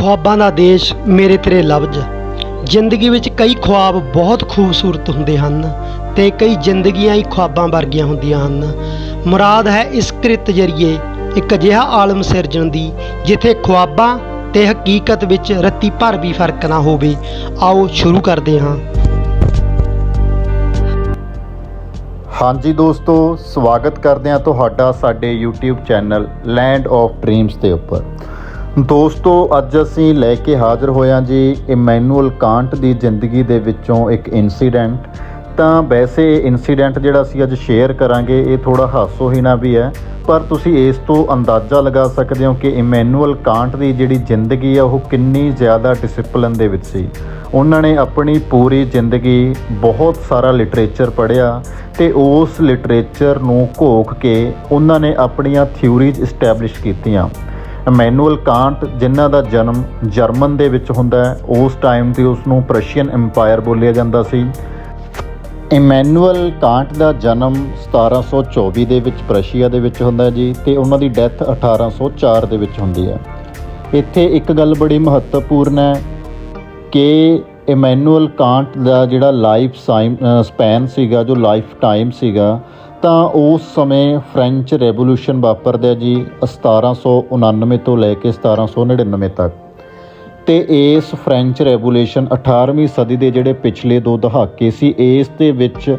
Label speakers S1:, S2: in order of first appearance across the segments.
S1: ਖੁਆਬਾਂ ਦਾ ਦੇਸ਼ ਮੇਰੇ ਤੇਰੇ ਲਫ਼ਜ਼। ਜ਼ਿੰਦਗੀ ਵਿੱਚ ਕਈ ਖੁਆਬ ਬਹੁਤ ਖੂਬਸੂਰਤ ਹੁੰਦੇ ਹਨ ਤੇ ਕਈ ਜ਼ਿੰਦਗੀਆਂ ਹੀ ਖੁਆਬਾਂ ਵਰਗੀਆਂ ਹੁੰਦੀਆਂ ਹਨ। ਮੁਰਾਦ ਹੈ ਇਸ ਕ੍ਰਿਤ ਜਰੀਏ ਇੱਕ ਅਜਿਹਾ ਆਲਮ ਸਿਰਜਣ ਦੀ, ਜਿੱਥੇ ਖੁਆਬਾਂ ਤੇ ਹਕੀਕਤ ਵਿੱਚ ਰੱਤੀ ਭਰ ਵੀ ਫ਼ਰਕ ਨਾ ਹੋਵੇ। ਆਓ ਸ਼ੁਰੂ ਕਰਦੇ ਹਾਂ।
S2: ਹਾਂਜੀ ਦੋਸਤੋ, ਸਵਾਗਤ ਕਰਦੇ ਹਾਂ ਤੁਹਾਡਾ ਸਾਡੇ YouTube channel land of dreams ਦੇ ਉੱਪਰ। ਦੋਸਤੋ, ਅੱਜ ਅਸੀਂ ਲੈ ਕੇ ਹਾਜ਼ਰ ਹੋਇਆ ਜੀ ਇਮੈਨੂਅਲ ਕਾਂਟ ਦੀ ਜ਼ਿੰਦਗੀ ਦੇ ਵਿੱਚੋਂ ਇੱਕ ਇਨਸੀਡੈਂਟ ਤਾਂ ਵੈਸੇ ਇਹ ਇਨਸੀਡੈਂਟ ਜਿਹੜਾ ਅਸੀਂ ਅੱਜ ਸ਼ੇਅਰ ਕਰਾਂਗੇ, ਇਹ ਥੋੜਾ ਹਾਸੋਹੀਣਾ ਵੀ ਹੈ, ਪਰ ਤੁਸੀਂ ਇਸ ਤੋਂ ਅੰਦਾਜ਼ਾ ਲਗਾ ਸਕਦੇ ਹੋ ਕਿ ਇਮੈਨੂਅਲ ਕਾਂਟ ਦੀ ਜਿਹੜੀ ਜ਼ਿੰਦਗੀ ਆ, ਉਹ ਕਿੰਨੀ ਜ਼ਿਆਦਾ ਡਿਸਪਲਿਨ ਦੇ ਵਿੱਚ ਸੀ। ਉਹਨਾਂ ਨੇ ਆਪਣੀ ਪੂਰੀ ਜ਼ਿੰਦਗੀ ਬਹੁਤ ਸਾਰਾ ਲਿਟਰੇਚਰ ਪੜ੍ਹਿਆ ਤੇ ਉਸ ਲਿਟਰੇਚਰ ਨੂੰ ਘੋਖ ਕੇ ਉਹਨਾਂ ਨੇ ਆਪਣੀਆਂ ਥਿਊਰੀਜ਼ ਇਸਟੈਬਲਿਸ਼ ਕੀਤੀਆਂ। ਇਮੈਨੂਅਲ ਕਾਂਟ, ਜਿਨ੍ਹਾਂ ਦਾ ਜਨਮ ਜਰਮਨ ਦੇ ਵਿੱਚ ਹੁੰਦਾ ਹੈ, ਉਸ ਟਾਈਮ ਤੇ ਉਸ ਨੂੰ ਪ੍ਰਸ਼ੀਅਨ ਐਮਪਾਇਰ ਬੋਲਿਆ ਜਾਂਦਾ ਸੀ। ਇਮੈਨੂਅਲ ਕਾਂਟ ਦਾ ਜਨਮ 1724 ਦੇ ਵਿੱਚ ਪ੍ਰਸ਼ੀਆ ਦੇ ਵਿੱਚ ਹੁੰਦਾ ਜੀ, ਤੇ ਉਹਨਾਂ ਦੀ ਡੈਥ 1804 ਦੇ ਵਿੱਚ ਹੁੰਦੀ ਹੈ। ਇੱਥੇ ਇੱਕ ਗੱਲ ਬੜੀ ਮਹੱਤਵਪੂਰਨ ਹੈ ਕਿ ਇਮੈਨੂਅਲ ਕਾਂਟ ਦਾ ਜਿਹੜਾ ਲਾਈਫ ਸਪੈਨ ਸੀਗਾ, ਜੋ ਲਾਈਫ ਟਾਈਮ ਸੀਗਾ ਤਾਂ ਉਸ ਸਮੇਂ ਫ੍ਰੈਂਚ ਰੈਵੋਲੂਸ਼ਨ ਵਾਪਰਦਾ ਜੀ 1799 ਤੋਂ ਲੈ ਕੇ 1799 ਤੱਕ। ਤੇ ਇਸ ਫ੍ਰੈਂਚ ਰੈਵੋਲੂਸ਼ਨ 18ਵੀਂ ਸਦੀ ਦੇ ਜਿਹੜੇ ਪਿਛਲੇ ਦੋ ਦਹਾਕੇ ਸੀ, ਇਸ ਦੇ ਵਿੱਚ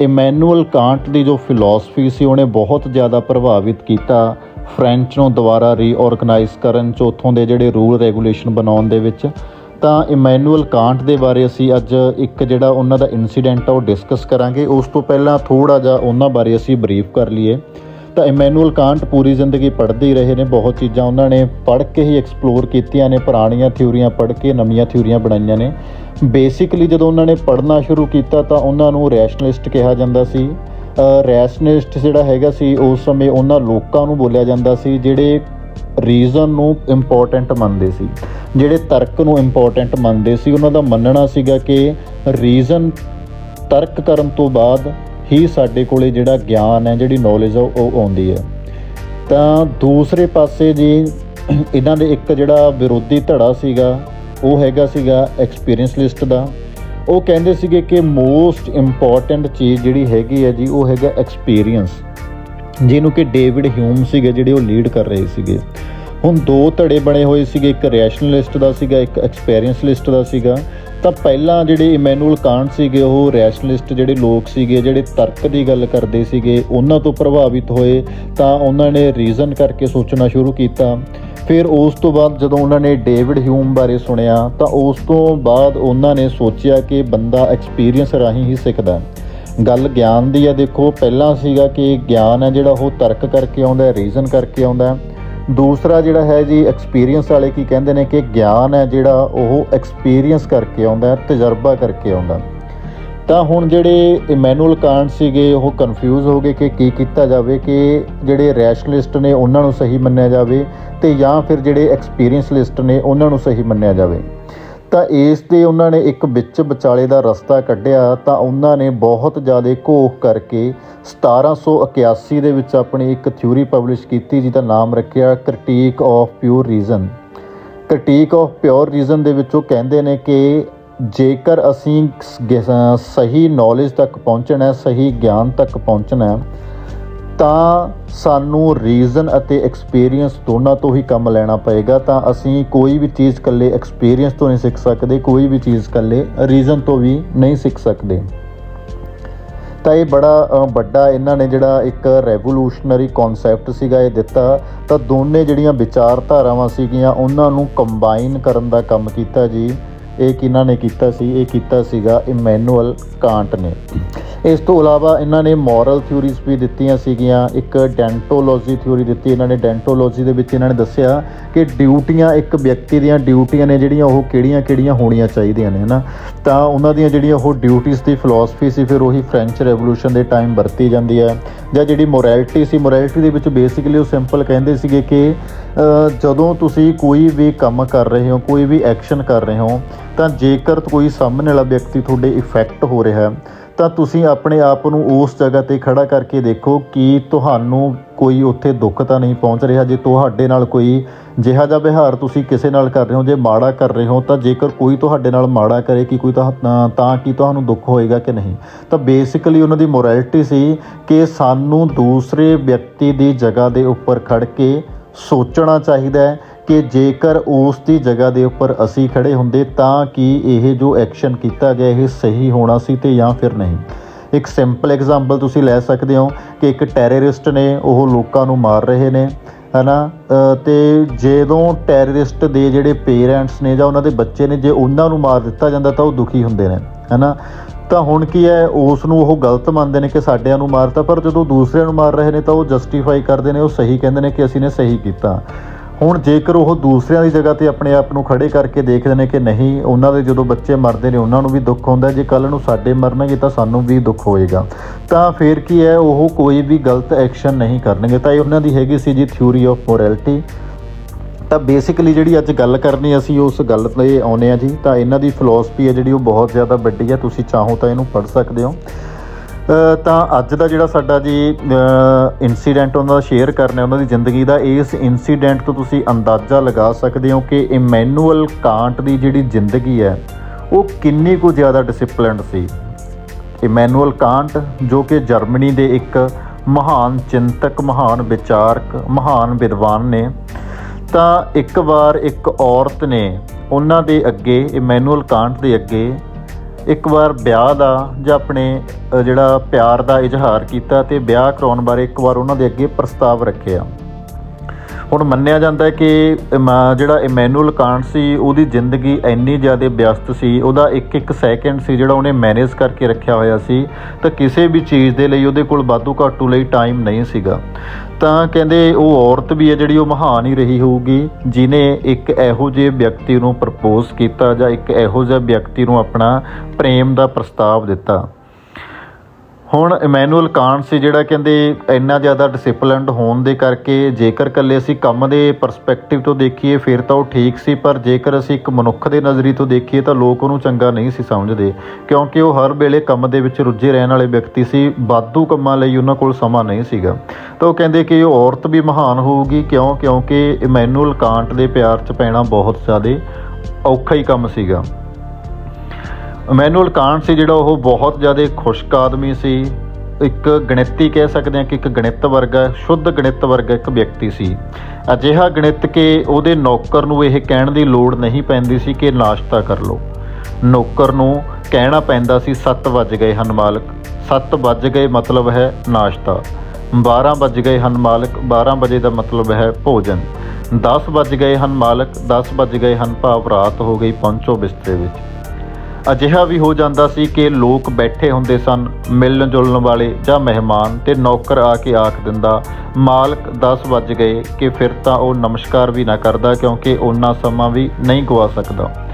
S2: ਇਮੈਨੂਅਲ ਕਾਂਟ ਦੀ ਜੋ ਫਿਲਾਸਫੀ ਸੀ, ਉਹਨੇ ਬਹੁਤ ਜ਼ਿਆਦਾ ਪ੍ਰਭਾਵਿਤ ਕੀਤਾ ਫ੍ਰੈਂਚ ਨੂੰ ਦੁਬਾਰਾ ਰੀਆਰਗਨਾਈਜ਼ ਕਰਨ ਚ, ਉੱਥੋਂ ਦੇ ਜਿਹੜੇ ਰੂਲ ਰੈਗੂਲੇਸ਼ਨ ਬਣਾਉਣ ਦੇ ਵਿੱਚ। ਤਾਂ ਇਮੈਨੂਅਲ ਕਾਂਟ ਦੇ ਬਾਰੇ ਅਸੀਂ ਅੱਜ ਇੱਕ ਜਿਹੜਾ ਉਹਨਾਂ ਦਾ ਇਨਸੀਡੈਂਟ ਆ ਉਹ ਡਿਸਕਸ ਕਰਾਂਗੇ। ਉਸ ਤੋਂ ਪਹਿਲਾਂ ਥੋੜਾ ਜਿਹਾ ਉਹਨਾਂ ਬਾਰੇ ਅਸੀਂ ਬਰੀਫ ਕਰ ਲਈਏ। ਤਾਂ ਇਮੈਨੂਅਲ ਕਾਂਟ ਪੂਰੀ ਜ਼ਿੰਦਗੀ ਪੜ੍ਹਦੇ ਹੀ ਰਹੇ ਨੇ, ਬਹੁਤ ਚੀਜ਼ਾਂ ਉਹਨਾਂ ਨੇ ਪੜ੍ਹ ਕੇ ਹੀ ਐਕਸਪਲੋਰ ਕੀਤੀਆਂ ਨੇ, ਪੁਰਾਣੀਆਂ ਥਿਊਰੀਆਂ ਪੜ੍ਹ ਕੇ ਨਵੀਆਂ ਥਿਊਰੀਆਂ ਬਣਾਈਆਂ ਨੇ। ਬੇਸਿਕਲੀ ਜਦੋਂ ਉਹਨਾਂ ਨੇ ਪੜ੍ਹਨਾ ਸ਼ੁਰੂ ਕੀਤਾ ਤਾਂ ਉਹਨਾਂ ਨੂੰ ਰੈਸ਼ਨਲਿਸਟ ਕਿਹਾ ਜਾਂਦਾ ਸੀ। ਰੈਸ਼ਨਲਿਸਟ ਜਿਹੜਾ ਹੈਗਾ ਸੀ, ਉਸ ਸਮੇਂ ਉਹਨਾਂ ਲੋਕਾਂ ਨੂੰ ਬੋਲਿਆ ਜਾਂਦਾ ਸੀ, ਜਿਹੜੇ ਰੀਜ਼ਨ ਨੂੰ ਇੰਪੋਰਟੈਂਟ ਮੰਨਦੇ ਸੀ। ਜਿਹੜੇ ਤਰਕ ਨੂੰ ਇੰਪੋਰਟੈਂਟ ਮੰਨਦੇ ਸੀ, ਉਹਨਾਂ ਦਾ ਮੰਨਣਾ ਸੀਗਾ ਕਿ ਰੀਜ਼ਨ ਤਰਕ ਕਰਨ ਤੋਂ ਬਾਅਦ ਹੀ ਸਾਡੇ ਕੋਲੇ ਜਿਹੜਾ ਗਿਆਨ ਹੈ, ਜਿਹੜੀ ਨੌਲੇਜ ਆ ਉਹ ਆਉਂਦੀ ਹੈ। ਤਾਂ ਦੂਸਰੇ ਪਾਸੇ ਜੀ, ਇਹਨਾਂ ਦੇ ਇੱਕ ਜਿਹੜਾ ਵਿਰੋਧੀ ਧੜਾ ਸੀਗਾ, ਉਹ ਹੈਗਾ ਸੀਗਾ ਐਕਸਪੀਰੀਅੰਸ ਲਿਸਟ ਦਾ। ਉਹ ਕਹਿੰਦੇ ਸੀਗੇ ਕਿ ਮੋਸਟ ਇੰਪੋਰਟੈਂਟ ਚੀਜ਼ ਜਿਹੜੀ ਹੈਗੀ ਹੈ ਜੀ, ਉਹ ਹੈਗਾ ਐਕਸਪੀਰੀਅੰਸ ਜਿਹਨੂੰ ਕਿ ਡੇਵਿਡ ਹਿਊਮ ਸੀਗੇ, ਜਿਹੜੇ ਉਹ ਲੀਡ ਕਰ ਰਹੇ ਸੀਗੇ। ਹੁਣ ਦੋ ਧੜੇ ਬਣੇ ਹੋਏ ਸੀਗੇ, ਇੱਕ ਰੈਸ਼ਨਲਿਸਟ ਦਾ ਸੀਗਾ, ਇੱਕ ਐਕਸਪੀਰੀਅੰਸਲਿਸਟ ਦਾ ਸੀਗਾ। ਤਾਂ ਪਹਿਲਾਂ ਜਿਹੜੇ ਇਮੈਨੂਅਲ ਕਾਂਟ ਸੀਗੇ, ਉਹ ਰੈਸ਼ਨਲਿਸਟ ਜਿਹੜੇ ਲੋਕ ਸੀਗੇ, ਜਿਹੜੇ ਤਰਕ ਦੀ ਗੱਲ ਕਰਦੇ ਸੀਗੇ, ਉਹਨਾਂ ਤੋਂ ਪ੍ਰਭਾਵਿਤ ਹੋਏ, ਤਾਂ ਉਹਨਾਂ ਨੇ ਰੀਜ਼ਨ ਕਰਕੇ ਸੋਚਣਾ ਸ਼ੁਰੂ ਕੀਤਾ। ਫਿਰ ਉਸ ਤੋਂ ਬਾਅਦ ਜਦੋਂ ਉਹਨਾਂ ਨੇ ਡੇਵਿਡ ਹਿਊਮ ਬਾਰੇ ਸੁਣਿਆ, ਤਾਂ ਉਸ ਤੋਂ ਬਾਅਦ ਉਹਨਾਂ ਨੇ ਸੋਚਿਆ ਕਿ ਬੰਦਾ ਐਕਸਪੀਰੀਅੰਸ ਰਾਹੀਂ ਹੀ ਸਿੱਖਦਾ ਗੱਲ ਗਿਆਨ ਦੀ ਆ ਦੇਖੋ, ਪਹਿਲਾਂ ਸੀਗਾ ਕਿ ਗਿਆਨ ਹੈ ਜਿਹੜਾ ਉਹ ਤਰਕ ਕਰਕੇ ਆਉਂਦਾ ਰੀਜ਼ਨ ਕਰਕੇ ਆਉਂਦਾ ਦੂਸਰਾ ਜਿਹੜਾ ਹੈ ਜੀ ਐਕਸਪੀਰੀਅੰਸ ਵਾਲੇ ਕੀ ਕਹਿੰਦੇ ਨੇ ਕਿ ਗਿਆਨ ਹੈ ਜਿਹੜਾ ਉਹ ਐਕਸਪੀਰੀਅੰਸ ਕਰਕੇ ਆਉਂਦਾ ਤਜਰਬਾ ਕਰਕੇ ਆਉਂਦਾ ਤਾਂ ਹੁਣ ਜਿਹੜੇ ਇਮੈਨੂਅਲ ਕਾਂਟ ਸੀਗੇ, ਉਹ ਕਨਫਿਊਜ਼ ਹੋ ਗਏ ਕਿ ਕੀ ਕੀਤਾ ਜਾਵੇ ਕਿ ਜਿਹੜੇ ਰੈਸ਼ਨਲਿਸਟ ਨੇ ਉਹਨਾਂ ਨੂੰ ਸਹੀ ਮੰਨਿਆ ਜਾਵੇ ਤੇ ਜਾਂ ਫਿਰ ਜਿਹੜੇ ਐਕਸਪੀਰੀਅੰਸਲਿਸਟ ਨੇ, ਉਹਨਾਂ ਨੂੰ ਸਹੀ ਮੰਨਿਆ ਜਾਵੇ। ਤਾਂ ਇਸ 'ਤੇ ਉਹਨਾਂ ਨੇ ਇੱਕ ਵਿੱਚ ਵਿਚਾਲੇ ਦਾ ਰਸਤਾ ਕੱਢਿਆ ਤਾਂ ਉਹਨਾਂ ਨੇ ਬਹੁਤ ਜ਼ਿਆਦਾ ਘੋਖ ਕਰਕੇ 1781 ਦੇ ਵਿੱਚ ਆਪਣੀ ਇੱਕ ਥਿਊਰੀ ਪਬਲਿਸ਼ ਕੀਤੀ ਜਿਹਦਾ ਨਾਮ ਰੱਖਿਆ critique of pure reason critique of pure reason ਦੇ ਵਿੱਚ ਉਹ ਕਹਿੰਦੇ ਨੇ ਕਿ ਜੇਕਰ ਅਸੀਂ ਸਹੀ ਨੌਲੇਜ ਤੱਕ ਪਹੁੰਚਣਾ ਹੈ, ਸਹੀ ਗਿਆਨ ਤੱਕ ਪਹੁੰਚਣਾ ਹੈ ਤਾਂ ਸਾਨੂੰ ਰੀਜ਼ਨ ਅਤੇ ਐਕਸਪੀਰੀਅੰਸ ਦੋਨਾਂ ਤੋਂ ਹੀ ਕੰਮ ਲੈਣਾ ਪਏਗਾ, ਤਾਂ ਅਸੀਂ ਕੋਈ ਵੀ ਚੀਜ਼ ਇਕੱਲੇ ਐਕਸਪੀਰੀਅੰਸ ਤੋਂ ਨਹੀਂ ਸਿੱਖ ਸਕਦੇ, ਕੋਈ ਵੀ ਚੀਜ਼ ਇਕੱਲੇ ਰੀਜ਼ਨ ਤੋਂ ਵੀ ਨਹੀਂ ਸਿੱਖ ਸਕਦੇ। ਤਾਂ ਇਹ ਬੜਾ ਵੱਡਾ ਇਹਨਾਂ ਨੇ ਜਿਹੜਾ ਇੱਕ ਰੈਵੋਲੂਸ਼ਨਰੀ ਕਨਸੈਪਟ ਸੀਗਾ ਇਹ ਦਿੱਤਾ, ਤਾਂ ਦੋਨੇ ਜਿਹੜੀਆਂ ਵਿਚਾਰਧਾਰਾਵਾਂ ਸੀਗੀਆਂ, ਉਹਨਾਂ ਨੂੰ ਕੰਬਾਈਨ ਕਰਨ ਦਾ ਕੰਮ ਕੀਤਾ ਜੀ। ਇਹ ਕਿਹਨਾਂ ਨੇ ਕੀਤਾ ਸੀ? ਇਹ ਕੀਤਾ ਸੀਗਾ ਇਮੈਨੂਅਲ ਕਾਂਟ ਨੇ। ਇਸ ਤੋਂ ਇਲਾਵਾ ਇਹਨਾਂ ਨੇ ਮੋਰਲ ਥਿਊਰੀਜ਼ ਵੀ ਦਿੱਤੀਆਂ ਸੀਗੀਆਂ, ਇੱਕ ਡੈਂਟੋਲੋਜੀ ਥਿਊਰੀ ਦਿੱਤੀ ਇਹਨਾਂ ਨੇ, ਡੈਂਟੋਲੋਜੀ ਦੇ ਵਿੱਚ ਇਹਨਾਂ ਨੇ ਦੱਸਿਆ ਕਿ ਡਿਊਟੀਆਂ, ਇੱਕ ਵਿਅਕਤੀ ਦੀਆਂ ਡਿਊਟੀਆਂ ਨੇ ਜਿਹੜੀਆਂ ਉਹ ਕਿਹੜੀਆਂ-ਕਿਹੜੀਆਂ ਹੋਣੀਆਂ ਚਾਹੀਦੀਆਂ ਨੇ, ਹਨਾ? ਤਾਂ ਉਹਨਾਂ ਦੀਆਂ ਜਿਹੜੀਆਂ ਉਹ ਡਿਊਟੀਆਂ ਦੀ ਫਿਲਾਸਫੀ ਸੀ, ਫਿਰ ਉਹੀ ਫ੍ਰੈਂਚ ਰੈਵੋਲੂਸ਼ਨ ਦੇ ਟਾਈਮ ਵਰਤੀ ਜਾਂਦੀ ਹੈ। ਜਾਂ ਜਿਹੜੀ ਮੋਰੈਲਿਟੀ ਸੀ ਮੋਰੈਲਿਟੀ ਦੇ ਵਿੱਚ ਬੇਸਿਕਲੀ ਉਹ ਸਿੰਪਲ ਕਹਿੰਦੇ ਸੀਗੇ ਕਿ ਜਦੋਂ ਤੁਸੀਂ ਕੋਈ ਵੀ ਕੰਮ ਕਰ ਰਹੇ ਹੋ, ਕੋਈ ਵੀ ਐਕਸ਼ਨ ਕਰ ਰਹੇ ਹੋ, ਤਾਂ ਜੇਕਰ ਕੋਈ ਸਾਹਮਣੇ ਵਾਲਾ ਵਿਅਕਤੀ ਤੁਹਾਡੇ ਇਫੈਕਟ ਹੋ ਰਿਹਾ ਹੈ ਤਾਂ ਤੁਸੀਂ ਆਪਣੇ ਆਪ ਨੂੰ ਉਸ ਜਗ੍ਹਾ ਤੇ ਖੜਾ ਕਰਕੇ ਦੇਖੋ ਕਿ ਤੁਹਾਨੂੰ ਕੋਈ ਉੱਥੇ ਦੁੱਖ ਤਾਂ ਨਹੀਂ ਪਹੁੰਚ ਰਿਹਾ। ਜੇ ਤੁਹਾਡੇ ਨਾਲ ਕੋਈ ਜਿਹਾ ਜਿਹਾ ਵਿਹਾਰ ਤੁਸੀਂ ਕਿਸੇ ਨਾਲ ਕਰ ਰਹੇ ਹੋ, ਜੇ ਮਾੜਾ ਕਰ ਰਹੇ ਹੋ, ਤਾਂ ਜੇਕਰ ਕੋਈ ਤੁਹਾਡੇ ਨਾਲ ਮਾੜਾ ਕਰੇ ਕਿ ਕੋਈ ਤਾਂ ਕਿ ਤੁਹਾਨੂੰ ਦੁੱਖ ਹੋਏਗਾ ਕਿ ਨਹੀਂ? ਤਾਂ ਬੇਸਿਕਲੀ ਉਹਨਾਂ ਦੀ ਮੋਰੈਲਿਟੀ ਸੀ ਕਿ ਸਾਨੂੰ ਦੂਸਰੇ ਵਿਅਕਤੀ ਦੀ ਜਗ੍ਹਾ ਦੇ ਉੱਪਰ ਖੜ ਕੇ ਸੋਚਣਾ ਚਾਹੀਦਾ ਹੈ ਕਿ ਜੇਕਰ ਉਸ ਦੀ ਜਗ੍ਹਾ ਦੇ ਉੱਪਰ ਅਸੀਂ ਖੜੇ ਹੁੰਦੇ ਤਾਂ ਕਿ ਇਹ ਜੋ ਐਕਸ਼ਨ ਕੀਤਾ ਗਿਆ ਇਹ ਸਹੀ ਹੋਣਾ ਸੀ ਤੇ ਜਾਂ ਫਿਰ ਨਹੀਂ? ਇੱਕ ਸਿੰਪਲ ਐਗਜ਼ਾਮਪਲ ਤੁਸੀਂ ਲੈ ਸਕਦੇ ਹੋ ਕਿ ਇੱਕ ਟੈਰਰਿਸਟ ਨੇ ਉਹ ਲੋਕਾਂ ਨੂੰ ਮਾਰ ਰਹੇ ਨੇ ਹਨਾ? ਅ, ਤੇ ਜਦੋਂ ਟੈਰਰਿਸਟ ਦੇ ਜਿਹੜੇ ਪੇਰੈਂਟਸ ਨੇ ਜਾਂ ਉਹਨਾਂ ਦੇ ਬੱਚੇ ਨੇ ਜੇ ਉਹਨਾਂ ਨੂੰ ਮਾਰ ਦਿੱਤਾ ਜਾਂਦਾ ਤਾਂ ਉਹ ਦੁਖੀ ਹੁੰਦੇ ਨੇ ਹਨਾ? ਤਾਂ ਹੁਣ ਕੀ ਹੈ ਉਸ ਨੂੰ ਉਹ ਗਲਤ ਮੰਨਦੇ ਨੇ ਕਿ ਸਾਡਿਆਂ ਨੂੰ ਮਾਰਤਾ ਪਰ ਜਦੋਂ ਦੂਸਰਿਆਂ ਨੂੰ ਮਾਰ ਰਹੇ ਨੇ ਤਾਂ ਉਹ ਜਸਟੀਫਾਈ ਕਰਦੇ ਨੇ ਉਹ ਸਹੀ ਕਹਿੰਦੇ ਨੇ ਕਿ ਅਸੀਂ ਨੇ ਸਹੀ ਕੀਤਾ। ਹੁਣ ਜੇਕਰ ਉਹ ਦੂਸਰਿਆਂ ਦੀ ਜਗ੍ਹਾ ਤੇ ਆਪਣੇ ਆਪ ਨੂੰ ਖੜੇ ਕਰਕੇ ਦੇਖਦੇ ਨੇ ਕਿ ਨਹੀਂ, ਉਹਨਾਂ ਦੇ ਜਦੋਂ ਬੱਚੇ ਮਰਦੇ ਨੇ, ਉਹਨਾਂ ਨੂੰ ਵੀ ਦੁੱਖ ਹੁੰਦਾ ਜੇ ਕੱਲ ਨੂੰ ਸਾਡੇ ਮਰਨਗੇ ਤਾਂ ਸਾਨੂੰ ਵੀ ਦੁੱਖ ਹੋਏਗਾ। ਤਾਂ ਫਿਰ ਕੀ ਹੈ, ਉਹ ਕੋਈ ਵੀ ਗਲਤ ਐਕਸ਼ਨ ਨਹੀਂ ਕਰਨਗੇ। ਤਾਂ ਇਹ ਉਹਨਾਂ ਦੀ ਹੈਗੀ ਸੀ ਜੀ ਥਿਊਰੀ ਆਫ ਮੋਰੈਲਿਟੀ। ਤਾਂ ਬੇਸਿਕਲੀ ਜਿਹੜੀ ਅੱਜ ਗੱਲ ਕਰਨੀ ਅਸੀਂ ਉਸ ਗੱਲ ਤੇ ਆਉਨੇ ਆ ਜੀ। ਤਾਂ ਇਹਨਾਂ ਦੀ ਫਿਲਾਸਫੀ ਹੈ ਜਿਹੜੀ ਉਹ ਬਹੁਤ ਜ਼ਿਆਦਾ ਵੱਡੀ ਹੈ। ਤੁਸੀਂ ਚਾਹੋ ਤਾਂ ਇਹਨੂੰ ਪੜ੍ਹ ਸਕਦੇ ਹੋ। ਤਾਂ ਅੱਜ ਦਾ ਜਿਹੜਾ ਸਾਡਾ ਜੀ ਇਨਸੀਡੈਂਟ ਉਹਨਾਂ ਦਾ ਸ਼ੇਅਰ ਕਰਨਾ ਉਹਨਾਂ ਦੀ ਜ਼ਿੰਦਗੀ ਦਾ, ਇਸ ਇਨਸੀਡੈਂਟ ਤੋਂ ਤੁਸੀਂ ਅੰਦਾਜ਼ਾ ਲਗਾ ਸਕਦੇ ਹੋ ਕਿ ਇਮੈਨੂਅਲ ਕਾਂਟ ਦੀ ਜਿਹੜੀ ਜ਼ਿੰਦਗੀ ਹੈ, ਉਹ ਕਿੰਨੀ ਕੁ ਜ਼ਿਆਦਾ ਡਿਸਪਲਿਨਡ ਸੀ। ਇਮੈਨੂਅਲ ਕਾਂਟ ਜੋ ਕਿ ਜਰਮਨੀ ਦੇ ਇੱਕ ਮਹਾਨ ਚਿੰਤਕ, ਮਹਾਨ ਵਿਚਾਰਕ, ਮਹਾਨ ਵਿਦਵਾਨ ਨੇ, ਤਾਂ ਇੱਕ ਵਾਰ ਇੱਕ ਔਰਤ ਨੇ ਉਹਨਾਂ ਦੇ ਅੱਗੇ ਇਮੈਨੂਅਲ ਕਾਂਟ ਦੇ ਅੱਗੇ ਇੱਕ ਵਾਰ ਵਿਆਹ ਦਾ ਜਾਂ ਆਪਣੇ ਜਿਹੜਾ ਪਿਆਰ ਦਾ ਇਜ਼ਹਾਰ ਕੀਤਾ ਤੇ ਵਿਆਹ ਕਰਾਉਣ ਬਾਰੇ ਇੱਕ ਵਾਰ ਉਹਨਾਂ ਦੇ ਅੱਗੇ ਪ੍ਰਸਤਾਵ ਰੱਖਿਆ। ਹੁਣ ਮੰਨਿਆ ਜਾਂਦਾ ਹੈ ਕਿ ਜਿਹੜਾ ਇਮੈਨੂਅਲ ਕਾਂਟ ਸੀ, ਉਹਦੀ ਜ਼ਿੰਦਗੀ ਇੰਨੀ ਜ਼ਿਆਦਾ ਵਿਅਸਤ ਸੀ, ਉਹਦਾ ਇੱਕ ਇੱਕ ਸੈਕਿੰਡ ਸੀ ਜਿਹੜਾ ਉਹਨੇ ਮੈਨੇਜ ਕਰਕੇ ਰੱਖਿਆ ਹੋਇਆ ਸੀ, ਤਾਂ ਕਿਸੇ ਵੀ ਚੀਜ਼ ਦੇ ਲਈ ਉਹਦੇ ਕੋਲ ਵਾਧੂ ਘਾਟੂ ਲਈ ਟਾਈਮ ਨਹੀਂ ਸੀਗਾ। ਤਾਂ ਕਹਿੰਦੇ ਉਹ ਔਰਤ ਵੀ ਹੈ ਜਿਹੜੀ ਉਹ ਮਹਾਨ ਹੀ ਰਹੀ ਹੋਊਗੀ, ਜਿਨੇ ਇੱਕ ਇਹੋ ਜਿਹੇ ਵਿਅਕਤੀ ਨੂੰ ਪ੍ਰਪੋਜ਼ ਕੀਤਾ ਜਾਂ ਇੱਕ ਇਹੋ ਜਿਹਾ ਵਿਅਕਤੀ ਨੂੰ ਆਪਣਾ ਪ੍ਰੇਮ ਦਾ ਪ੍ਰਸਤਾਵ ਦਿੱਤਾ। ਹੁਣ ਇਮੈਨੂਅਲ ਕਾਂਟ ਸੀ ਜਿਹੜਾ ਕਹਿੰਦੇ ਇੰਨਾ ਜ਼ਿਆਦਾ ਡਿਸਪਲਿਨਡ ਹੋਣ ਦੇ ਕਰਕੇ ਜੇਕਰ ਕੱਲੇ ਅਸੀਂ ਕੰਮ ਦੇ ਪਰਸਪੈਕਟਿਵ ਤੋਂ ਦੇਖੀਏ, ਫਿਰ ਤਾਂ ਉਹ ਠੀਕ ਸੀ, ਪਰ ਜੇਕਰ ਅਸੀਂ ਇੱਕ ਮਨੁੱਖ ਦੇ ਨਜ਼ਰੀ ਤੋਂ ਦੇਖੀਏ ਤਾਂ ਲੋਕ ਉਹਨੂੰ ਚੰਗਾ ਨਹੀਂ ਸੀ ਸਮਝਦੇ, ਕਿਉਂਕਿ ਉਹ ਹਰ ਵੇਲੇ ਕੰਮ ਦੇ ਵਿੱਚ ਰੁੱਝੇ ਰਹਿਣ ਵਾਲੇ ਵਿਅਕਤੀ ਸੀ ਬਾਦੂ ਕੰਮਾਂ ਲਈ ਉਹਨਾਂ ਕੋਲ ਸਮਾਂ ਨਹੀਂ ਸੀਗਾ। ਤਾਂ ਉਹ ਕਹਿੰਦੇ ਕਿ ਉਹ ਔਰਤ ਵੀ ਮਹਾਨ ਹੋਊਗੀ, ਕਿਉਂ? ਕਿਉਂਕਿ ਇਮੈਨੂਅਲ ਕਾਂਟ ਦੇ ਪਿਆਰ 'ਚ ਪੈਣਾ ਬਹੁਤ ਜ਼ਿਆਦਾ ਔਖਾ ਹੀ ਕੰਮ ਸੀਗਾ। ਇਮੈਨੂਅਲ ਕਾਂਟ ਸੀ ਜਿਹੜਾ ਉਹ ਬਹੁਤ ਜ਼ਿਆਦਾ ਖੁਸ਼ਕ ਆਦਮੀ ਸੀ। ਇੱਕ ਗਣਿਤੀ ਕਹਿ ਸਕਦੇ ਹਾਂ ਕਿ ਇੱਕ ਗਣਿਤ ਵਰਗਾ ਸ਼ੁੱਧ ਗਣਿਤ ਵਰਗਾ ਇੱਕ ਵਿਅਕਤੀ ਸੀ। ਅਜਿਹਾ ਗਣਿਤ ਕਿ ਉਹਦੇ ਨੌਕਰ ਨੂੰ ਇਹ ਕਹਿਣ ਦੀ ਲੋੜ ਨਹੀਂ ਪੈਂਦੀ ਸੀ ਕਿ ਨਾਸ਼ਤਾ ਕਰ ਲਓ। ਨੌਕਰ ਨੂੰ ਕਹਿਣਾ ਪੈਂਦਾ ਸੀ 7 ਵੱਜ ਗਏ ਹਨ ਮਾਲਕ। 7 ਵੱਜ ਗਏ ਮਤਲਬ ਹੈ ਨਾਸ਼ਤਾ। 12 ਵੱਜ ਗਏ ਹਨ ਮਾਲਕ 12 ਵਜੇ ਦਾ ਮਤਲਬ ਹੈ ਭੋਜਨ। 10 ਵੱਜ ਗਏ ਹਨ ਮਾਲਕ 10 ਵੱਜ ਗਏ ਹਨ ਭਾਵ ਰਾਤ ਹੋ ਗਈ ਪਹੁੰਚੋ ਬਿਸਤਰੇ ਵਿੱਚ। ਅਜਿਹਾ ਵੀ ਹੋ ਜਾਂਦਾ ਸੀ ਕਿ ਲੋਕ ਬੈਠੇ ਹੁੰਦੇ ਸਨ, ਮਿਲਣ ਜੁਲਣ ਵਾਲੇ ਜਾਂ ਮਹਿਮਾਨ ਤੇ ਨੌਕਰ ਆ ਕੇ ਆਖ ਦਿੰਦਾ, ਮਾਲਕ 10 ਵੱਜ ਗਏ ਕਿ ਫਿਰ ਤਾਂ ਉਹ ਨਮਸਕਾਰ ਵੀ ਨਾ ਕਰਦਾ ਕਿਉਂਕਿ ਉਹਨਾਂ ਸਮਾਂ ਵੀ ਨਹੀਂ ਗਵਾ ਸਕਦਾ।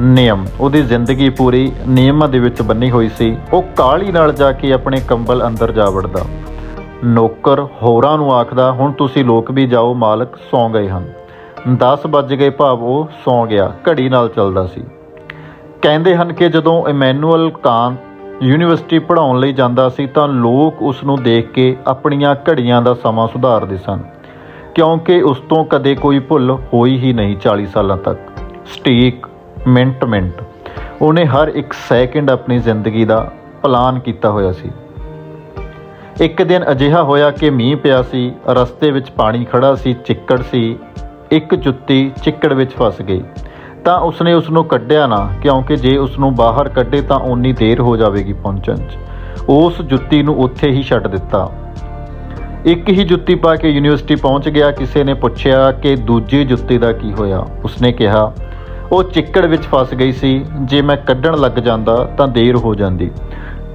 S2: ਨਿਯਮ, ਉਹਦੀ ਜ਼ਿੰਦਗੀ ਪੂਰੀ ਨਿਯਮਾਂ ਦੇ ਵਿੱਚ ਬੰਨੀ ਹੋਈ ਸੀ। ਉਹ ਕਾਲੀ ਨਾਲ ਜਾ ਕੇ ਆਪਣੇ ਕੰਬਲ ਅੰਦਰ ਜਾ ਵੜਦਾ। ਨੌਕਰ ਹੋਰਾਂ ਨੂੰ ਆਖਦਾ, ਹੁਣ ਤੁਸੀਂ ਲੋਕ ਵੀ ਜਾਓ, ਮਾਲਕ ਸੌਂ ਗਏ ਹਨ। 10 ਵੱਜ ਗਏ ਭਾਵ ਉਹ ਸੌਂ ਗਿਆ, ਘੜੀ ਨਾਲ ਚੱਲਦਾ ਸੀ। ਕਹਿੰਦੇ ਹਨ ਕਿ ਜਦੋਂ ਇਮੈਨੂਅਲ ਕਾਂ ਯੂਨੀਵਰਸਿਟੀ ਪੜ੍ਹਾਉਣ ਲਈ ਜਾਂਦਾ ਸੀ ਤਾਂ ਲੋਕ ਉਸ ਨੂੰ ਦੇਖ ਕੇ ਆਪਣੀਆਂ ਘੜੀਆਂ ਦਾ ਸਮਾਂ ਸੁਧਾਰਦੇ ਸਨ, ਕਿਉਂਕਿ ਉਸ ਤੋਂ ਕਦੇ ਕੋਈ ਭੁੱਲ ਹੋਈ ਹੀ ਨਹੀਂ 40 ਸਾਲਾਂ ਤੱਕ। ਸਟੀਕ, ਮਿੰਟ ਮਿੰਟ, ਉਹਨੇ ਹਰ ਇੱਕ ਸੈਕਿੰਡ ਆਪਣੀ ਜ਼ਿੰਦਗੀ ਦਾ ਪਲਾਨ ਕੀਤਾ ਹੋਇਆ ਸੀ। ਇੱਕ ਦਿਨ ਅਜਿਹਾ ਹੋਇਆ ਕਿ ਮੀਂਹ ਪਿਆ ਸੀ, ਰਸਤੇ ਵਿੱਚ ਪਾਣੀ ਖੜਾ ਸੀ, ਚਿੱਕੜ ਸੀ, ਇੱਕ ਜੁੱਤੀ ਚਿੱਕੜ ਵਿੱਚ ਫਸ ਗਈ। ਤਾਂ ਉਸਨੇ ਉਸ ਨੂੰ ਕੱਢਿਆ ਨਾ, ਕਿਉਂਕਿ ਜੇ ਉਸ ਨੂੰ ਬਾਹਰ ਕੱਢੇ ਤਾਂ ਓਨੀ ਦੇਰ ਹੋ ਜਾਵੇਗੀ ਪਹੁੰਚਣ 'ਚ। ਉਸ ਜੁੱਤੀ ਨੂੰ ਉੱਥੇ ਹੀ ਛੱਡ ਦਿੱਤਾ। ਇੱਕ ਹੀ ਜੁੱਤੀ ਪਾ ਕੇ ਯੂਨੀਵਰਸਿਟੀ ਪਹੁੰਚ ਗਿਆ, ਕਿਸੇ ਨੇ ਪੁੱਛਿਆ ਕਿ ਦੂਜੀ ਜੁੱਤੀ ਦਾ ਕੀ ਹੋਇਆ? ਉਸਨੇ ਕਿਹਾ, ਉਹ ਚਿੱਕੜ ਵਿੱਚ ਫਸ ਗਈ ਸੀ। ਜੇ ਮੈਂ ਕੱਢਣ ਲੱਗ ਜਾਂਦਾ ਤਾਂ ਦੇਰ ਹੋ ਜਾਂਦੀ।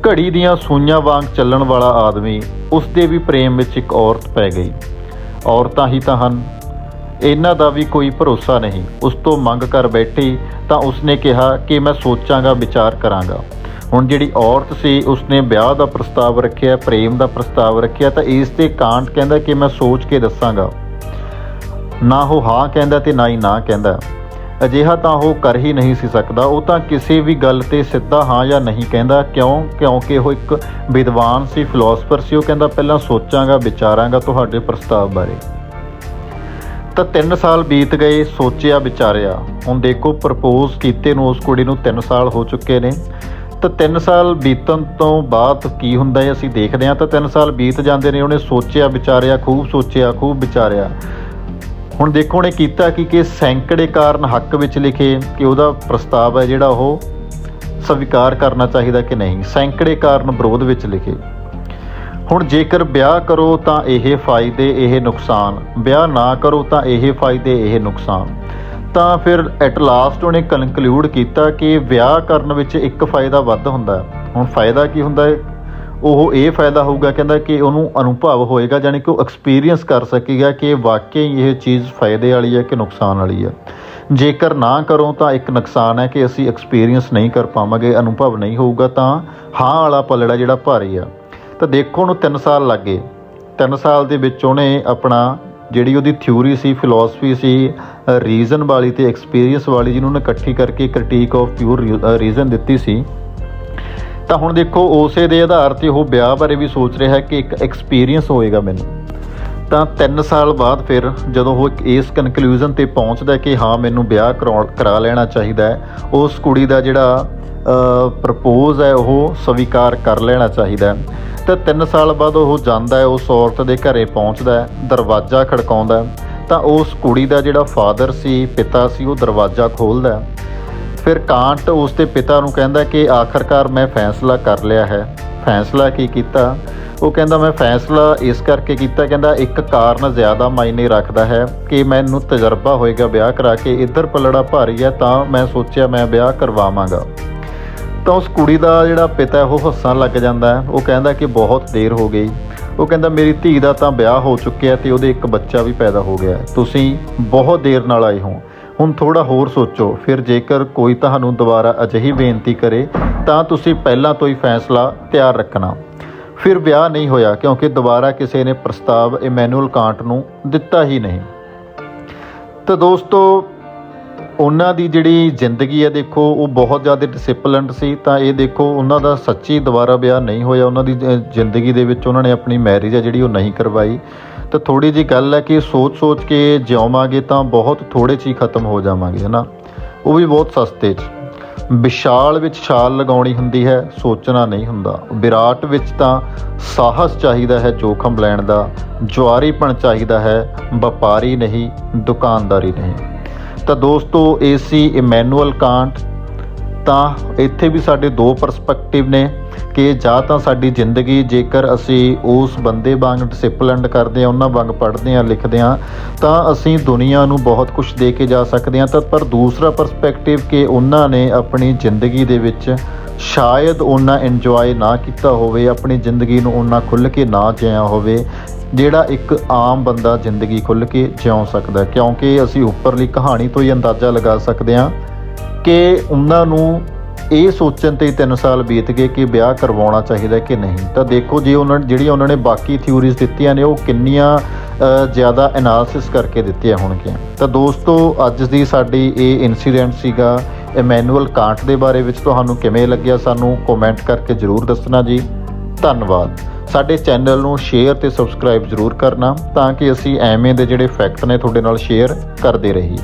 S2: ਘੜੀ ਦੀਆਂ ਸੂਈਆਂ ਵਾਂਗ ਚੱਲਣ ਵਾਲਾ ਆਦਮੀ ਉਸ ਦੇ ਵੀ ਪ੍ਰੇਮ ਵਿੱਚ ਇੱਕ ਔਰਤ ਪੈ ਗਈ। ਔਰਤਾਂ ਹੀ ਤਾਂ ਹਨ। ਇਹਨਾਂ ਦਾ ਵੀ ਕੋਈ ਭਰੋਸਾ ਨਹੀਂ। ਉਸ ਤੋਂ ਮੰਗ ਕਰ ਬੈਠੀ ਤਾਂ ਉਸਨੇ ਕਿਹਾ ਕਿ ਮੈਂ ਸੋਚਾਂਗਾ, ਵਿਚਾਰ ਕਰਾਂਗਾ। ਹੁਣ ਜਿਹੜੀ ਔਰਤ ਸੀ, ਉਸਨੇ ਵਿਆਹ ਦਾ ਪ੍ਰਸਤਾਵ ਰੱਖਿਆ, ਪ੍ਰੇਮ ਦਾ ਪ੍ਰਸਤਾਵ ਰੱਖਿਆ ਤਾਂ ਇਸ ਤੇ ਕਾਂਟ ਕਹਿੰਦਾ ਕਿ ਮੈਂ ਸੋਚ ਕੇ ਦੱਸਾਂਗਾ। ਨਾ ਉਹ ਹਾਂ ਕਹਿੰਦਾ ਤੇ ਨਾ ਹੀ ਨਾ ਕਹਿੰਦਾ। ਅਜਿਹਾ ਤਾਂ ਉਹ ਕਰ ਹੀ ਨਹੀਂ ਸੀ ਸਕਦਾ। ਉਹ ਤਾਂ ਕਿਸੇ ਵੀ ਗੱਲ ਤੇ ਸਿੱਧਾ ਹਾਂ ਜਾਂ ਨਹੀਂ ਕਹਿੰਦਾ। ਕਿਉਂ? ਕਿਉਂਕਿ ਉਹ ਇੱਕ ਵਿਦਵਾਨ ਸੀ ਫਿਲਾਸਫਰ ਸੀ। ਉਹ ਕਹਿੰਦਾ, ਪਹਿਲਾਂ ਸੋਚਾਂਗਾ, ਵਿਚਾਰਾਂਗਾ ਤੁਹਾਡੇ ਪ੍ਰਸਤਾਵ ਬਾਰੇ। ਤਾਂ 3 ਸਾਲ ਬੀਤ ਗਏ ਸੋਚਿਆ ਵਿਚਾਰਿਆ। ਹੁਣ ਦੇਖੋ, ਪ੍ਰਪੋਜ਼ ਕੀਤੇ ਨੂੰ ਉਸ ਕੁੜੀ ਨੂੰ 3 ਸਾਲ ਹੋ ਚੁੱਕੇ ਨੇ। ਤਾਂ 3 ਸਾਲ ਬੀਤਣ ਤੋਂ ਬਾਅਦ ਕੀ ਹੁੰਦਾ ਹੈ? ਅਸੀਂ ਦੇਖਦੇ ਹਾਂ, ਤਾਂ 3 ਸਾਲ ਬੀਤ ਜਾਂਦੇ ਨੇ, ਉਹਨੇ ਸੋਚਿਆ, ਵਿਚਾਰਿਆ, ਖੂਬ ਸੋਚਿਆ, ਖੂਬ ਵਿਚਾਰਿਆ। ਹੁਣ ਦੇਖੋ, ਉਹਨੇ ਕੀਤਾ ਕੀ ਕਿ ਸੈਂਕੜੇ ਕਾਰਨ ਹੱਕ ਵਿੱਚ ਲਿਖੇ ਕਿ ਉਹਦਾ ਪ੍ਰਸਤਾਵ ਹੈ ਜਿਹੜਾ ਉਹ ਸਵੀਕਾਰ ਕਰਨਾ ਚਾਹੀਦਾ ਕਿ ਨਹੀਂ। ਸੈਂਕੜੇ ਕਾਰਨ ਵਿਰੋਧ ਵਿੱਚ ਲਿਖੇ। ਹੁਣ ਜੇਕਰ ਵਿਆਹ ਕਰੋ ਤਾਂ ਇਹ ਫਾਇਦੇ, ਇਹ ਨੁਕਸਾਨ। ਵਿਆਹ ਨਾ ਕਰੋ ਤਾਂ ਇਹ ਫਾਇਦੇ, ਇਹ ਨੁਕਸਾਨ। ਤਾਂ ਫਿਰ ਐਟ ਲਾਸਟ ਉਹਨੇ ਕਨਕਲੂਡ ਕੀਤਾ ਕਿ ਵਿਆਹ ਕਰਨ ਵਿੱਚ ਇੱਕ ਫਾਇਦਾ ਵੱਧ ਹੁੰਦਾ ਹੁਣ ਫਾਇਦਾ ਕੀ ਹੁੰਦਾ ਹੈ? ਉਹ ਇਹ ਫਾਇਦਾ ਹੋਊਗਾ, ਕਹਿੰਦਾ ਕਿ ਉਹਨੂੰ ਅਨੁਭਵ ਹੋਏਗਾ ਯਾਨੀ ਕਿ ਉਹ ਐਕਸਪੀਰੀਅੰਸ ਕਰ ਸਕੇਗਾ ਕਿ ਵਾਕਈ ਇਹ ਚੀਜ਼ ਫਾਇਦੇ ਵਾਲੀ ਹੈ ਕਿ ਨੁਕਸਾਨ ਵਾਲੀ ਹੈ। ਜੇਕਰ ਨਾ ਕਰੋ ਤਾਂ ਇੱਕ ਨੁਕਸਾਨ ਹੈ ਕਿ ਅਸੀਂ ਐਕਸਪੀਰੀਅੰਸ ਨਹੀਂ ਕਰ ਪਾਵਾਂਗੇ, ਅਨੁਭਵ ਨਹੀਂ ਹੋਊਗਾ ਤਾਂ ਹਾਂ ਵਾਲਾ ਪਲੜਾ ਜਿਹੜਾ ਭਾਰੀ ਆ। ਤਾਂ ਦੇਖੋ ਉਹਨੂੰ 3 ਸਾਲ ਲੱਗੇ 3 ਸਾਲ ਦੇ ਵਿੱਚ ਉਹਨੇ ਆਪਣਾ ਜਿਹੜੀ ਉਹਦੀ ਥਿਊਰੀ ਸੀ ਫਿਲਾਸਫੀ ਸੀ ਰੀਜ਼ਨ ਵਾਲੀ ਤੇ ਐਕਸਪੀਰੀਅੰਸ ਵਾਲੀ ਜਿਹਨੂੰ ਉਹਨੇ ਇਕੱਠੀ ਕਰਕੇ ਕ੍ਰਿਟੀਕ ਆਫ ਪਿਓਰ ਰੀਜ਼ਨ ਦਿੱਤੀ ਸੀ। ਤਾਂ ਹੁਣ ਦੇਖੋ ਉਸੇ ਦੇ ਆਧਾਰ ਤੇ ਉਹ ਵਿਆਹ ਬਾਰੇ ਵੀ ਸੋਚ ਰਿਹਾ ਹੈ ਕਿ ਇੱਕ ਐਕਸਪੀਰੀਅੰਸ ਹੋਏਗਾ ਮੈਨੂੰ। ਤਾਂ 3 ਸਾਲ ਬਾਅਦ ਫਿਰ ਜਦੋਂ ਉਹ ਇਸ ਕਨਕਲੂਜਨ ਤੇ ਪਹੁੰਚਦਾ ਕਿ ਹਾਂ, ਮੈਨੂੰ ਵਿਆਹ ਕਰਾਉਣ- ਕਰਾ ਲੈਣਾ ਚਾਹੀਦਾ ਹੈ, ਉਸ ਕੁੜੀ ਦਾ ਜਿਹੜਾ ਪ੍ਰਪੋਜ਼ ਹੈ, ਉਹ ਸਵੀਕਾਰ ਕਰ ਲੈਣਾ ਚਾਹੀਦਾ ਹੈ। ਤਾਂ 3 ਸਾਲ ਬਾਅਦ ਉਹ ਜਾਂਦਾ ਹੈ, ਉਸ ਔਰਤ ਦੇ ਘਰੇ ਪਹੁੰਚਦਾ ਹੈ, ਦਰਵਾਜ਼ਾ ਖੜਕਾਉਂਦਾ ਤਾਂ ਉਸ ਕੁੜੀ ਦਾ ਜਿਹੜਾ ਫਾਦਰ ਸੀ, ਪਿਤਾ ਸੀ, ਉਹ ਦਰਵਾਜ਼ਾ ਖੋਲਦਾ ਫਿਰ ਕਾਂਟ ਉਸ ਦੇ ਪਿਤਾ ਨੂੰ ਕਹਿੰਦਾ ਕਿ ਆਖਰਕਾਰ ਮੈਂ ਫੈਸਲਾ ਕਰ ਲਿਆ ਹੈ। ਫੈਸਲਾ ਕੀ ਕੀਤਾ? ਉਹ ਕਹਿੰਦਾ, ਮੈਂ ਫੈਸਲਾ ਇਸ ਕਰਕੇ ਕੀਤਾ, ਕਹਿੰਦਾ, ਇੱਕ ਕਾਰਨ ਜ਼ਿਆਦਾ ਮਾਇਨੇ ਰੱਖਦਾ ਹੈ ਕਿ ਮੈਨੂੰ ਤਜਰਬਾ ਹੋਏਗਾ ਵਿਆਹ ਕਰਾ ਕੇ। ਇੱਧਰ ਪਲੜਾ ਭਾਰੀ ਹੈ, ਤਾਂ ਮੈਂ ਸੋਚਿਆ ਮੈਂ ਵਿਆਹ ਕਰਵਾਵਾਂਗਾ। ਤਾਂ ਉਸ ਕੁੜੀ ਦਾ ਜਿਹੜਾ ਪਿਤਾ ਉਹ ਹੱਸਣ ਲੱਗ ਜਾਂਦਾ ਹੈ। ਉਹ ਕਹਿੰਦਾ ਕਿ ਬਹੁਤ ਦੇਰ ਹੋ ਗਈ। ਉਹ ਕਹਿੰਦਾ, ਮੇਰੀ ਧੀ ਦਾ ਤਾਂ ਵਿਆਹ ਹੋ ਚੁੱਕਿਆ ਤੇ ਉਹਦੇ ਇੱਕ ਬੱਚਾ ਵੀ ਪੈਦਾ ਹੋ ਗਿਆ ਤੁਸੀਂ ਬਹੁਤ ਦੇਰ ਨਾਲ ਆਏ ਹੋ। ਹੁਣ ਥੋੜਾ ਹੋਰ ਸੋਚੋ। ਫਿਰ ਜੇਕਰ ਕੋਈ ਤੁਹਾਨੂੰ ਦੁਬਾਰਾ ਅਜਿਹੀ ਬੇਨਤੀ ਕਰੇ, ਤਾਂ ਤੁਸੀਂ ਪਹਿਲਾਂ ਤੋਂ ਹੀ ਫੈਸਲਾ ਤਿਆਰ ਰੱਖਣਾ। ਫਿਰ ਵਿਆਹ ਨਹੀਂ ਹੋਇਆ, ਕਿਉਂਕਿ ਦੁਬਾਰਾ ਕਿਸੇ ਨੇ ਪ੍ਰਸਤਾਵ ਇਮੈਨੂਅਲ ਕਾਂਟ ਨੂੰ ਦਿੱਤਾ ਹੀ ਨਹੀਂ। ਤਾਂ ਦੋਸਤੋ ਉਹਨਾਂ ਦੀ ਜਿਹੜੀ ਜ਼ਿੰਦਗੀ ਹੈ, ਦੇਖੋ, ਉਹ ਬਹੁਤ ਜ਼ਿਆਦਾ ਡਿਸਪਲਿਨਡ ਸੀ। ਤਾਂ ਇਹ ਦੇਖੋ, ਉਹਨਾਂ ਦਾ ਸੱਚੀ ਦੁਬਾਰਾ ਵਿਆਹ ਨਹੀਂ ਹੋਇਆ। ਉਹਨਾਂ ਦੀ ਜ਼ਿੰਦਗੀ ਦੇ ਵਿੱਚ ਉਹਨਾਂ ਨੇ ਆਪਣੀ ਮੈਰਿਜ ਹੈ ਜਿਹੜੀ, ਉਹ ਨਹੀਂ ਕਰਵਾਈ। ਤਾਂ ਥੋੜੀ ਜੀ ਗੱਲ ਹੈ ਕਿ ਸੋਚ-ਸੋਚ ਕੇ ਜਿਉਵਾਂਗੇ ਤਾਂ ਬਹੁਤ ਥੋੜੇ 'ਚ ਹੀ ਖਤਮ ਹੋ ਜਾਵਾਂਗੇ ਹਨਾ ਉਹ ਵੀ ਬਹੁਤ ਸਸਤੇ 'ਚ। ਵਿਸ਼ਾਲ ਵਿੱਚ ਛਾਲ ਲਗਾਉਣੀ ਹੁੰਦੀ ਹੈ, ਸੋਚਣਾ ਨਹੀਂ ਹੁੰਦਾ। ਵਿਰਾਟ ਵਿੱਚ ਤਾਂ ਸਾਹਸ ਚਾਹੀਦਾ ਹੈ, ਜੋਖਮ ਲੈਣ ਦਾ। ਜੁਆਰੀਪਣ ਚਾਹੀਦਾ ਹੈ, ਵਪਾਰੀ ਨਹੀਂ, ਦੁਕਾਨਦਾਰੀ ਨਹੀਂ। ਤਾਂ ਦੋਸਤੋ, ਇਹ ਸੀ ਇਮੈਨੂਅਲ ਕਾਂਟ। ਤਾਂ ਇੱਥੇ ਵੀ ਸਾਡੇ ਦੋ ਪਰਸਪੈਕਟਿਵ ਨੇ ਕਿ ਜਾਂ ਤਾਂ ਸਾਡੀ ਜ਼ਿੰਦਗੀ, ਜੇਕਰ ਅਸੀਂ ਉਸ ਬੰਦੇ ਵਾਂਗ ਡਿਸਪਲਿਨਡ ਕਰਦੇ ਹਾਂ, ਉਹਨਾਂ ਵਾਂਗ ਪੜ੍ਹਦੇ ਹਾਂ, ਲਿਖਦੇ ਹਾਂ, ਤਾਂ ਅਸੀਂ ਦੁਨੀਆ ਨੂੰ ਬਹੁਤ ਕੁਝ ਦੇ ਕੇ ਜਾ ਸਕਦੇ ਹਾਂ। ਤਾਂ ਪਰ ਦੂਸਰਾ ਪਰਸਪੈਕਟਿਵ ਕਿ ਉਹਨਾਂ ਨੇ ਆਪਣੀ ਜ਼ਿੰਦਗੀ ਦੇ ਵਿੱਚ ਸ਼ਾਇਦ ਉਹਨਾਂ ਇੰਜੋਏ ਨਾ ਕੀਤਾ ਹੋਵੇ, ਆਪਣੀ ਜ਼ਿੰਦਗੀ ਨੂੰ ਉਹਨਾਂ ਖੁੱਲ੍ਹ ਕੇ ਨਾ ਜਿਆ ਹੋਵੇ, ਜਿਹੜਾ ਇੱਕ ਆਮ ਬੰਦਾ ਜ਼ਿੰਦਗੀ ਖੁੱਲ੍ਹ ਕੇ ਜਿਉ ਸਕਦਾ ਕਿਉਂਕਿ ਅਸੀਂ ਉੱਪਰਲੀ ਕਹਾਣੀ ਤੋਂ ਹੀ ਅੰਦਾਜ਼ਾ ਲਗਾ ਸਕਦੇ ਹਾਂ ਕਿ ਉਹਨਾਂ ਨੂੰ ਇਹ ਸੋਚਣ ਤੇ 3 ਸਾਲ ਬੀਤ ਗਏ ਕਿ ਵਿਆਹ ਕਰਵਾਉਣਾ ਚਾਹੀਦਾ ਕਿ ਨਹੀਂ। ਤਾਂ ਦੇਖੋ ਜੇ ਉਹਨਾਂ ਜਿਹੜੀਆਂ ਉਹਨਾਂ ਨੇ ਬਾਕੀ ਥਿਊਰੀਜ਼ ਦਿੱਤੀਆਂ ਨੇ, ਉਹ ਕਿੰਨੀਆਂ ਜ਼ਿਆਦਾ ਐਨਾਲਿਸਿਸ ਕਰਕੇ ਦਿੱਤੀਆਂ ਹੋਣਗੀਆਂ। ਤਾਂ ਦੋਸਤੋ, ਅੱਜ ਦੀ ਸਾਡੀ ਇਹ ਇਨਸੀਡੈਂਟ ਸੀਗਾ ਇਮੈਨੂਅਲ ਕਾਂਟ ਦੇ ਬਾਰੇ ਵਿੱਚ ਤੁਹਾਨੂੰ ਕਿਵੇਂ ਲੱਗਿਆ ਸਾਨੂੰ ਕਮੈਂਟ ਕਰਕੇ ਜਰੂਰ ਦੱਸਣਾ ਜੀ। ਧੰਨਵਾਦ। ਸਾਡੇ ਚੈਨਲ ਨੂੰ ਸ਼ੇਅਰ ਤੇ ਸਬਸਕ੍ਰਾਈਬ ਜਰੂਰ ਕਰਨਾ ਤਾਂ ਕਿ ਅਸੀਂ ਐਵੇਂ ਦੇ ਜਿਹੜੇ ਫੈਕਟ ਨੇ ਤੁਹਾਡੇ ਨਾਲ ਸ਼ੇਅਰ ਕਰਦੇ ਰਹੀਏ।